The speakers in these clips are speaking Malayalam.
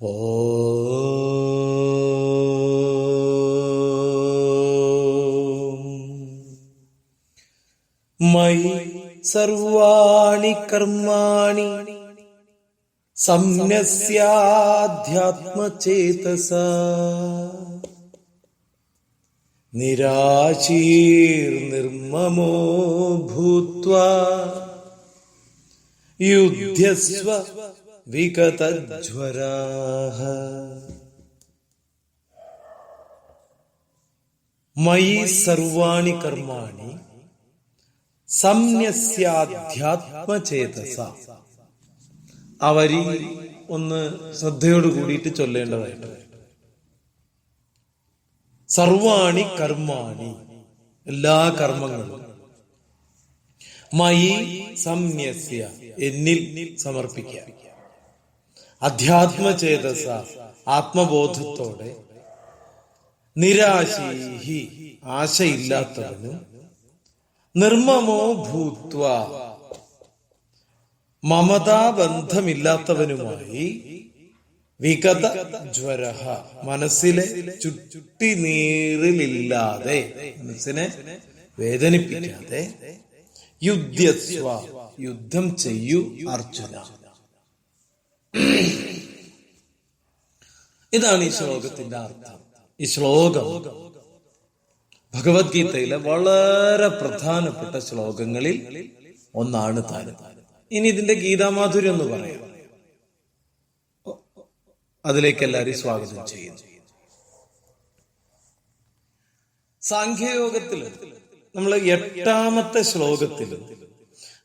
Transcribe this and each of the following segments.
ഓ മയി സർവാണി കർമാണി സംന്യസ്യാധ്യാത്മചേതസ നിരാശീർനിർമ്മമോ ഭൂത്വ. യുധ്യസ്വ വിഗതജ്വരാः മയി സർവാണി കർമാണി സംന്യസ്യാധ്യാത്മചേതസ അവരി ഒന്ന് ശ്രദ്ധയോട് കൂടിയിട്ട് ചൊല്ലേണ്ടതായിട്ട്. സർവാണി കർമാണി എല്ലാ കർമ്മങ്ങളും. മയി സംന്യസ്യ എന്നിൽ സമർപ്പിക്കുക അധ്യാത്മചേതസ ആത്മബോധത്തോടെ. നിരാശീഹി ആശയില്ലാത്തവനും നിർമ്മമോ ഭൂത്വ മമതാബന്ധമില്ലാത്തവനുമായി വികത ജ്വര മനസ്സിലെ ചുട്ടി നീറിലില്ലാതെ മനസ്സിനെ വേദനിപ്പിക്കാതെ യുദ്ധസ്വ യുദ്ധം ചെയ്യൂ അർജുന. ഇതാണ് ഈ ശ്ലോകത്തിന്റെ അർത്ഥം. ഈ ശ്ലോകം ഭഗവത്ഗീതയിലെ വളരെ പ്രധാനപ്പെട്ട ശ്ലോകങ്ങളിൽ ഒന്നാണ് താരം. ഇനി ഇതിന്റെ ഗീതാമാധുര്യം എന്ന് പറയാം. അതിലേക്ക് എല്ലാവരും സ്വാഗതം ചെയ്യുന്നു. സാഖ്യയോഗത്തിൽ നമ്മൾ എട്ടാമത്തെ ശ്ലോകത്തിൽ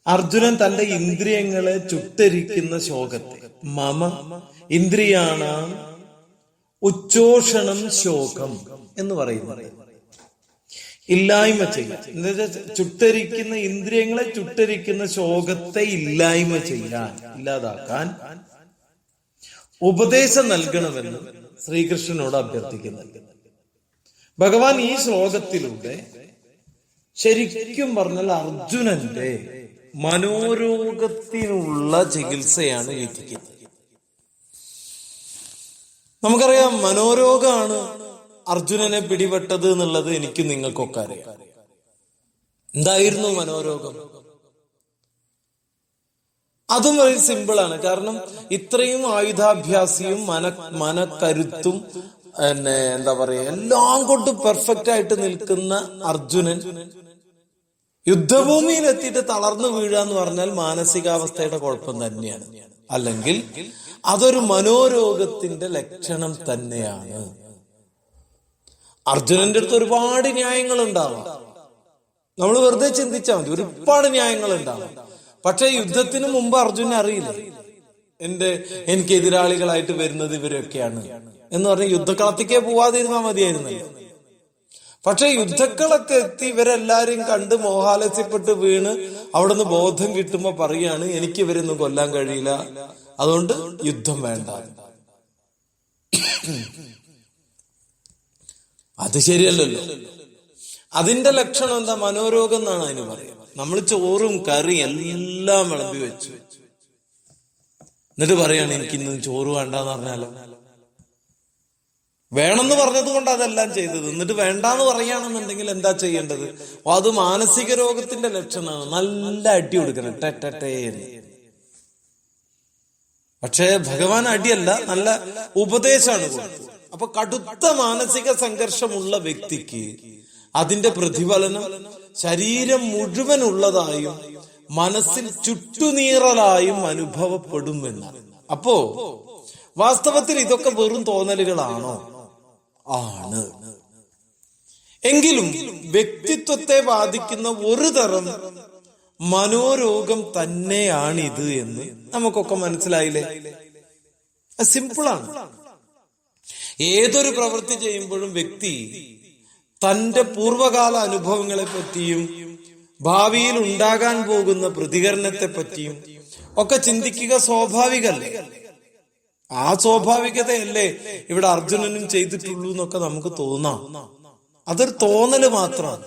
അർജുനൻ തന്റെ ഇന്ദ്രിയങ്ങളെ ചുട്ടരിക്കുന്ന ശ്ലോകത്തെ മമ ഇന്ദ്രിയാണ് ഉച്ചോഷണം ശോകം എന്ന് പറയുന്നത്. ഇല്ലായ്മ ചെയ്യുക ചുട്ടരിക്കുന്ന ഇന്ദ്രിയങ്ങളെ ചുട്ടരിക്കുന്ന ശോകത്തെ ഇല്ലായ്മ ചെയ്യാൻ ഇല്ലാതാക്കാൻ ഉപദേശം നൽകണമെന്ന് ശ്രീകൃഷ്ണനോട് അഭ്യർത്ഥിക്കുന്നു. ഭഗവാൻ ഈ ശ്ലോകത്തിലൂടെ ശരിക്കും പറഞ്ഞാൽ അർജുനന്റെ മനോരോഗത്തിനുള്ള ചികിത്സയാണ് വിധിക്കുന്നത് നമുക്കറിയാം മനോരോഗമാണ് അർജുനനെ പിടിപെട്ടത് എന്നുള്ളത് എനിക്ക് നിങ്ങൾക്കൊക്കെ അറിയാം. എന്തായിരുന്നു മനോരോഗം? അതും വളരെ സിമ്പിളാണ് കാരണം ഇത്രയും ആയുധാഭ്യാസിയും മന മനക്കരുത്തും പിന്നെ എന്താ പറയാ എല്ലാം കൊണ്ട് പെർഫെക്റ്റ് ആയിട്ട് നിൽക്കുന്ന അർജുനൻ യുദ്ധഭൂമിയിൽ എത്തിയിട്ട് തളർന്നു വീഴുക എന്ന് പറഞ്ഞാൽ മാനസികാവസ്ഥയുടെ കുഴപ്പം തന്നെയാണ്. അല്ലെങ്കിൽ അതൊരു മനോരോഗത്തിന്റെ ലക്ഷണം തന്നെയാണ്. അർജുനന്റെ അടുത്ത് ഒരുപാട് ന്യായങ്ങൾ ഉണ്ടാവാം നമ്മൾ വെറുതെ ചിന്തിച്ചാൽ മതി. ഒരുപാട് ന്യായങ്ങൾ ഉണ്ടാവും പക്ഷെ യുദ്ധത്തിന് മുമ്പ് അർജുന അറിയില്ല? എന്റെ എനിക്ക് എതിരാളികളായിട്ട് വരുന്നത് ഇവരൊക്കെയാണ്. എന്ന് പറഞ്ഞ് യുദ്ധക്കളത്തേക്കേ പോവാതിരുന്നാൽ മതിയായിരുന്നല്ലോ. പക്ഷെ യുദ്ധക്കളൊക്കെ എത്തി ഇവരെല്ലാരും കണ്ട് മോഹാലസ്യപ്പെട്ട് വീണ് അവിടുന്ന് ബോധം കിട്ടുമ്പോ പറയാണ് എനിക്ക് ഇവരൊന്നും കൊല്ലാൻ കഴിയില്ല. അതുകൊണ്ട് യുദ്ധം വേണ്ട. അത് ശരിയല്ലല്ലോ. അതിന്റെ ലക്ഷണം എന്താ? മനോരോഗം എന്നാണ് അതിന് പറയുക നമ്മൾ ചോറും കറിയും എല്ലാം വിളമ്പി വെച്ചു. എന്നിട്ട് പറയാണ് എനിക്കിന്ന് ചോറ് വേണ്ടെന്ന് പറഞ്ഞാലോ? വേണമെന്ന് പറഞ്ഞത് കൊണ്ട് അതെല്ലാം ചെയ്തത്. എന്നിട്ട് വേണ്ടാന്ന് പറയുകയാണെന്നുണ്ടെങ്കിൽ എന്താ ചെയ്യേണ്ടത്? അത് മാനസിക രോഗത്തിന്റെ ലക്ഷണമാണ്. നല്ല അടി കൊടുക്കണം. ടെറ്റേ പക്ഷെ ഭഗവാൻ അടിയല്ല നല്ല ഉപദേശമാണ് അപ്പൊ കടുത്ത മാനസിക സംഘർഷമുള്ള വ്യക്തിക്ക് അതിന്റെ പ്രതിഫലനം ശരീരം മുഴുവൻ ഉള്ളതായും മനസ്സിൽ ചുറ്റുനീറലായും അനുഭവപ്പെടുമെന്നാണ്. അപ്പോ വാസ്തവത്തിൽ ഇതൊക്കെ വെറും തോന്നലുകളാണോ? ആണ്. എങ്കിലും വ്യക്തിത്വത്തെ ബാധിക്കുന്ന ഒരു തരം മനോരോഗം തന്നെയാണിത് എന്ന് നമുക്കൊക്കെ മനസ്സിലായില്ലേ? സിമ്പിളാണ്. ഏതൊരു പ്രവൃത്തി ചെയ്യുമ്പോഴും വ്യക്തി തന്റെ പൂർവകാല അനുഭവങ്ങളെ പറ്റിയും ഭാവിയിൽ ഉണ്ടാകാൻ പോകുന്ന പ്രതികരണത്തെ പറ്റിയും ഒക്കെ ചിന്തിക്കുക സ്വാഭാവികല്ലേ ആ സ്വാഭാവികതയല്ലേ ഇവിടെ അർജുനനും ചെയ്തിട്ടുള്ളൂ എന്നൊക്കെ നമുക്ക് തോന്നാം. അതൊരു തോന്നൽ മാത്രം.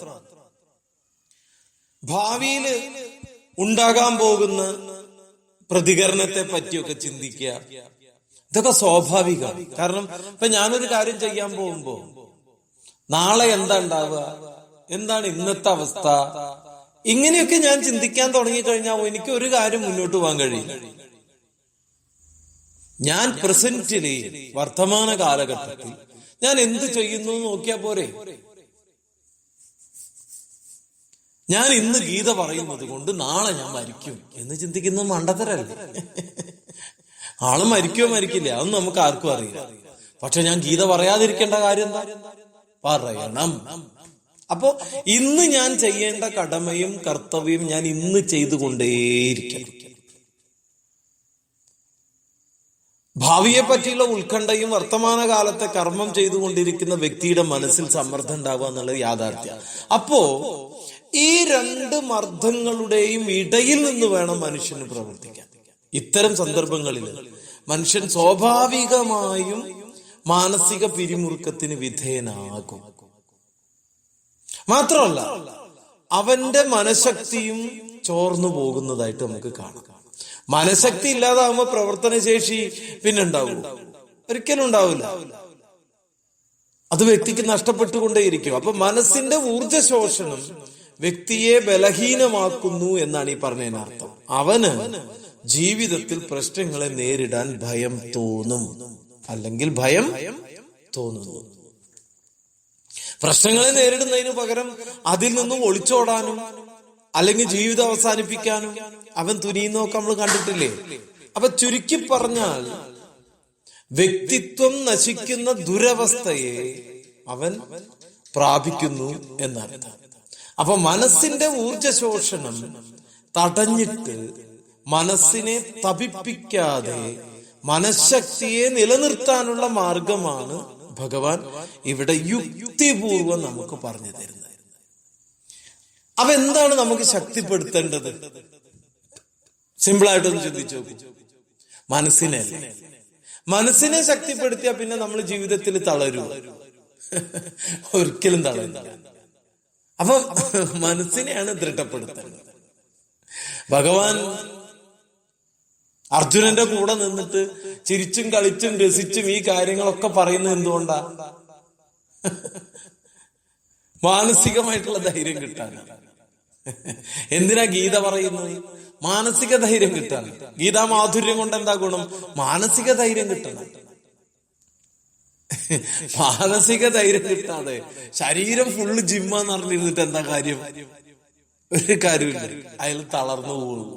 ഭാവിയിൽ ഉണ്ടാകാൻ പോകുന്ന പ്രതികരണത്തെ പറ്റിയൊക്കെ ചിന്തിക്കുക. ഇതൊക്കെ സ്വാഭാവികമാണ്. കാരണം ഇപ്പൊ ഞാനൊരു കാര്യം ചെയ്യാൻ പോകുമ്പോ നാളെ എന്താ ഉണ്ടാവുക? എന്താണ് ഇന്നത്തെ അവസ്ഥ? ഇങ്ങനെയൊക്കെ ഞാൻ ചിന്തിക്കാൻ തുടങ്ങിക്കഴിഞ്ഞാൽ എനിക്ക് ഒരു കാര്യം മുന്നോട്ട് പോകാൻ കഴിയും ഞാൻ പ്രസന്റിൽ വർത്തമാന കാലഘട്ടത്തിൽ ഞാൻ എന്ത് ചെയ്യുന്നു നോക്കിയാ പോരെ? ഞാൻ ഇന്ന് ഗീത പറയുന്നത് കൊണ്ട് നാളെ ഞാൻ മരിക്കും എന്ന് ചിന്തിക്കുന്ന മണ്ടത്തരല്ലേ? ആൾ മരിക്കോ മരിക്കില്ല അതൊന്നും നമുക്ക് ആർക്കും അറിയില്ല. പക്ഷെ ഞാൻ ഗീത പറയാതിരിക്കേണ്ട കാര്യം എന്താ? പറയണം. അപ്പോ ഇന്ന് ഞാൻ ചെയ്യേണ്ട കടമയും കർത്തവ്യം ഞാൻ ഇന്ന് ചെയ്തുകൊണ്ടേയിരിക്കണം. ഭാവിയെ പറ്റിയുള്ള ഉത്കണ്ഠയും വർത്തമാനകാലത്തെ കർമ്മം ചെയ്തുകൊണ്ടിരിക്കുന്ന വ്യക്തിയുടെ മനസ്സിൽ സമ്മർദ്ദം ഉണ്ടാവുക എന്നുള്ളത് യാഥാർത്ഥ്യം. അപ്പോ ഈ രണ്ട് മർദ്ദങ്ങളുടെയും ഇടയിൽ നിന്ന് വേണം മനുഷ്യന് പ്രവർത്തിക്കാൻ. ഇത്തരം സന്ദർഭങ്ങളിൽ മനുഷ്യൻ സ്വാഭാവികമായും മാനസിക പിരിമുറുക്കത്തിന് വിധേയനാകും. മാത്രമല്ല അവന്റെ മനഃശക്തിയും ചോർന്നു പോകുന്നതായിട്ട് നമുക്ക് കാണാം. മനഃശക്തി ഇല്ലാതാവുമ്പോ പ്രവർത്തനശേഷി പിന്നെ ഉണ്ടാവും ഒരിക്കലും ഉണ്ടാവില്ല. അത് വ്യക്തിക്ക് നഷ്ടപ്പെട്ടുകൊണ്ടേയിരിക്കും. അപ്പൊ മനസ്സിന്റെ ഊർജ ശോഷണം വ്യക്തിയെ ബലഹീനമാക്കുന്നു എന്നാണ് ഈ പറഞ്ഞതിന് അർത്ഥം. അവന് ജീവിതത്തിൽ പ്രശ്നങ്ങളെ നേരിടാൻ ഭയം തോന്നും. അല്ലെങ്കിൽ ഭയം തോന്നുന്നു. പ്രശ്നങ്ങളെ നേരിടുന്നതിന് പകരം അതിൽ നിന്നും ഒളിച്ചോടാനും അല്ലെങ്കിൽ ജീവിതം അവസാനിപ്പിക്കാനും അവൻ തുനിയുന്നൊക്കെ നമ്മൾ കണ്ടിട്ടില്ലേ? അപ്പൊ ചുരുക്കി പറഞ്ഞാൽ വ്യക്തിത്വം നശിക്കുന്ന ദുരവസ്ഥയെ അവൻ പ്രാപിക്കുന്നു എന്നർത്ഥം. അപ്പൊ മനസ്സിന്റെ ഊർജശോഷണം തടഞ്ഞിട്ട് മനസ്സിനെ തപിപ്പിക്കാതെ മനഃശക്തിയെ നിലനിർത്താനുള്ള മാർഗമാണ് ഭഗവാൻ ഇവിടെ യുക്തിപൂർവം നമുക്ക് പറഞ്ഞു തരുന്നത്. അപ്പൊ എന്താണ് നമുക്ക് ശക്തിപ്പെടുത്തേണ്ടത്? സിമ്പിളായിട്ടൊന്ന് ചിന്തിച്ചു നോക്കൂ. മനസ്സിനെ മനസ്സിനെ ശക്തിപ്പെടുത്തിയാൽ പിന്നെ നമ്മൾ ജീവിതത്തിൽ തളരു. ഒരിക്കലും തളരില്ല. അപ്പൊ മനസ്സിനെയാണ് ദൃഢപ്പെടുത്തേണ്ടത്. ഭഗവാൻ അർജുനന്റെ കൂടെ നിന്നിട്ട് ചിരിച്ചും കളിച്ചും രസിച്ചും ഈ കാര്യങ്ങളൊക്കെ പറയുന്നത് എന്തുകൊണ്ടാ? മാനസികമായിട്ടുള്ള ധൈര്യം കിട്ടാൻ എന്തിനാ ഗീത പറയുന്നത് മാനസിക ധൈര്യം കിട്ടാൻ. ഗീതാ മാധുര്യം കൊണ്ട് എന്താ ഗുണം? മാനസിക ധൈര്യം കിട്ടണം. മാനസിക ധൈര്യം കിട്ടാതെ ശരീരം ഫുള്ള് ജിമ്മാന്ന് അറിഞ്ഞിരുന്നിട്ട് എന്താ കാര്യം? ഒരു കാര്യമില്ല. അയാൾ തളർന്നു പോകുന്നു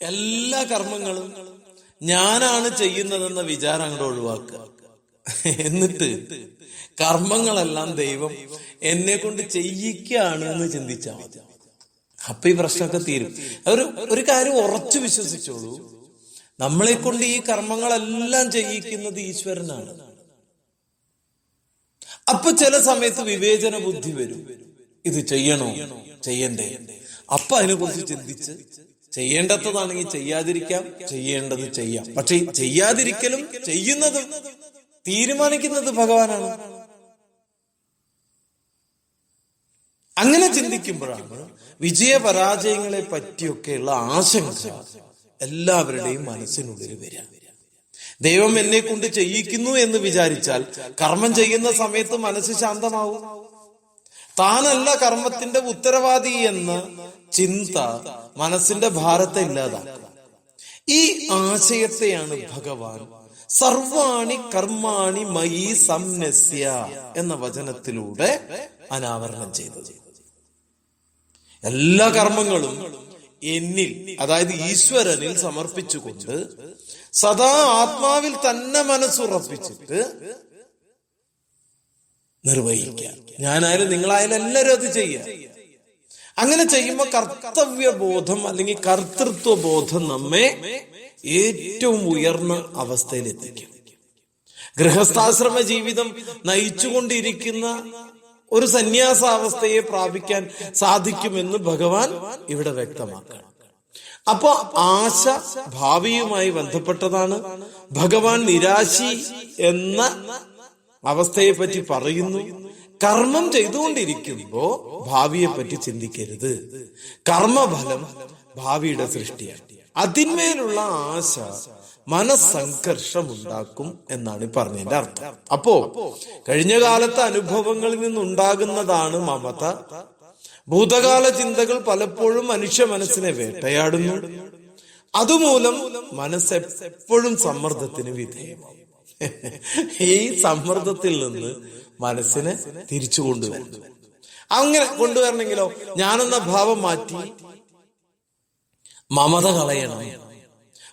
എല്ലാ കർമ്മങ്ങളും ഞാനാണ് ചെയ്യുന്നതെന്ന വിചാരം അങ്ങോട്ട് ഒഴിവാക്കുക. എന്നിട്ട് കർമ്മങ്ങളെല്ലാം ദൈവം എന്നെ കൊണ്ട് ചെയ്യിക്കുകയാണ് എന്ന് ചിന്തിച്ചാൽ മതി. അപ്പൊ ഈ പ്രശ്നമൊക്കെ തീരും. ഒരു ഒരു കാര്യം ഉറച്ചു വിശ്വസിച്ചോളൂ. നമ്മളെ കൊണ്ട് ഈ കർമ്മങ്ങളെല്ലാം ചെയ്യിക്കുന്നത് ഈശ്വരനാണ്. അപ്പൊ ചില സമയത്ത് വിവേചന ബുദ്ധി വരും. ഇത് ചെയ്യണോ? ചെയ്യണ്ടേ. അപ്പൊ അതിനെക്കുറിച്ച് ചിന്തിച്ച് ചെയ്യേണ്ടതാണെങ്കിൽ ചെയ്യാതിരിക്കാം ചെയ്യേണ്ടത് ചെയ്യാം. പക്ഷെ ചെയ്യാതിരിക്കലും ചെയ്യുന്നതും തീരുമാനിക്കുന്നത് ഭഗവാനാണ്. അങ്ങനെ ചിന്തിക്കുമ്പോഴാണ് വിജയപരാജയങ്ങളെ പറ്റിയൊക്കെയുള്ള ആശങ്ക എല്ലാവരുടെയും മനസ്സിനുള്ളിൽ വരിക. ദൈവം എന്നെ കൊണ്ട് ചെയ്യിക്കുന്നു എന്ന് വിചാരിച്ചാൽ കർമ്മം ചെയ്യുന്ന സമയത്ത് മനസ്സ് ശാന്തമാവും. താനല്ല കർമ്മത്തിന്റെ ഉത്തരവാദി എന്ന ചിന്ത മനസ്സിന്റെ ഭാരത്തെ ഇല്ലാതാക്കുക. ഈ ആശയത്തെയാണ് ഭഗവാൻ സർവാണി കർമാണി മയി സംനസ്യ എന്ന വചനത്തിലൂടെ അനാവരണം ചെയ്തത്. എല്ലാ കർമ്മങ്ങളും എന്നിൽ അതായത് ഈശ്വരനിൽ സമർപ്പിച്ചുകൊണ്ട് സദാ ആത്മാവിൽ തന്നെ മനസ്സുറപ്പിച്ചിട്ട് നിർവഹിക്കുക. ഞാനായാലും നിങ്ങളായാലും എല്ലാവരും അത് ചെയ്യുക. അങ്ങനെ ചെയ്യുമ്പോൾ കർത്തവ്യബോധം അല്ലെങ്കിൽ കർത്തൃത്വ ബോധം നമ്മെ ഏറ്റവും ഉയർന്ന അവസ്ഥയിൽ എത്തിക്കും ഗൃഹസ്ഥാശ്രമ ജീവിതം നയിച്ചുകൊണ്ടിരിക്കുന്ന ഒരു സന്യാസാവസ്ഥയെ പ്രാപിക്കാൻ സാധിക്കുമെന്ന് ഭഗവാൻ ഇവിടെ വ്യക്തമാക്കണം. അപ്പോ ആശ ഭാവിയുമായി ബന്ധപ്പെട്ടതാണ്. ഭഗവാൻ നിരാശി എന്ന അവസ്ഥയെ പറ്റി പറയുന്നു. കർമ്മം ചെയ്തുകൊണ്ടിരിക്കുമ്പോ ഭാവിയെ പറ്റി ചിന്തിക്കരുത്. കർമ്മഫലം ഭാവിയുടെ സൃഷ്ടിയാണ്. അതിന്മേലുള്ള ആശ മനസ്സംഘർഷം ഉണ്ടാക്കും എന്നാണ് പറഞ്ഞതിന്റെ അർത്ഥം. അപ്പോ കഴിഞ്ഞ കാലത്തെ അനുഭവങ്ങളിൽ നിന്നുണ്ടാകുന്നതാണ് മമത. ഭൂതകാല ചിന്തകൾ പലപ്പോഴും മനുഷ്യ മനസ്സിനെ വേട്ടയാടുന്നു. അതുമൂലം മനസ്സെപ്പോഴും സമ്മർദ്ദത്തിന് വിധേയമാവും ഈ സമ്മർദ്ദത്തിൽ നിന്ന് മനസ്സിനെ തിരിച്ചു കൊണ്ടുവരുന്നു അങ്ങനെ കൊണ്ടുവരണമെങ്കിലോ? ഞാനെന്ന ഭാവം മാറ്റി മമത കളയണം.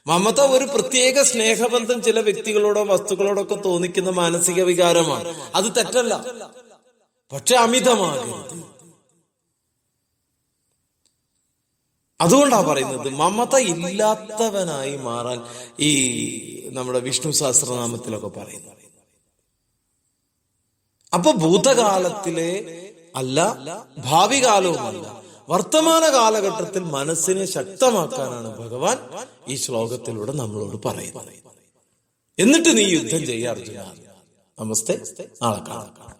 മമത ഒരു പ്രത്യേക സ്നേഹബന്ധം ചില വ്യക്തികളോടോ വസ്തുക്കളോടോ ഒക്കെ തോന്നിക്കുന്ന മാനസിക വികാരമാണ്. അത് തെറ്റല്ല. പക്ഷെ അമിതമാകരുത്. അതുകൊണ്ടാ പറയുന്നത് മമത ഇല്ലാത്തവനായി മാറാൻ ഈ നമ്മുടെ വിഷ്ണു സഹസ്രനാമത്തിലൊക്കെ പറയുന്നു. അപ്പൊ ഭൂതകാലത്തിലെ അല്ല ഭാവി കാലവുമല്ല വർത്തമാന കാലഘട്ടത്തിൽ മനസ്സിനെ ശക്തമാക്കാനാണ് ഭഗവാൻ ഈ ശ്ലോകത്തിലൂടെ നമ്മളോട് പറയുന്നത്. എന്നിട്ട് നീ യുദ്ധം ചെയ്യാർജുന നമസ്തേ. നാളെ കാണാം.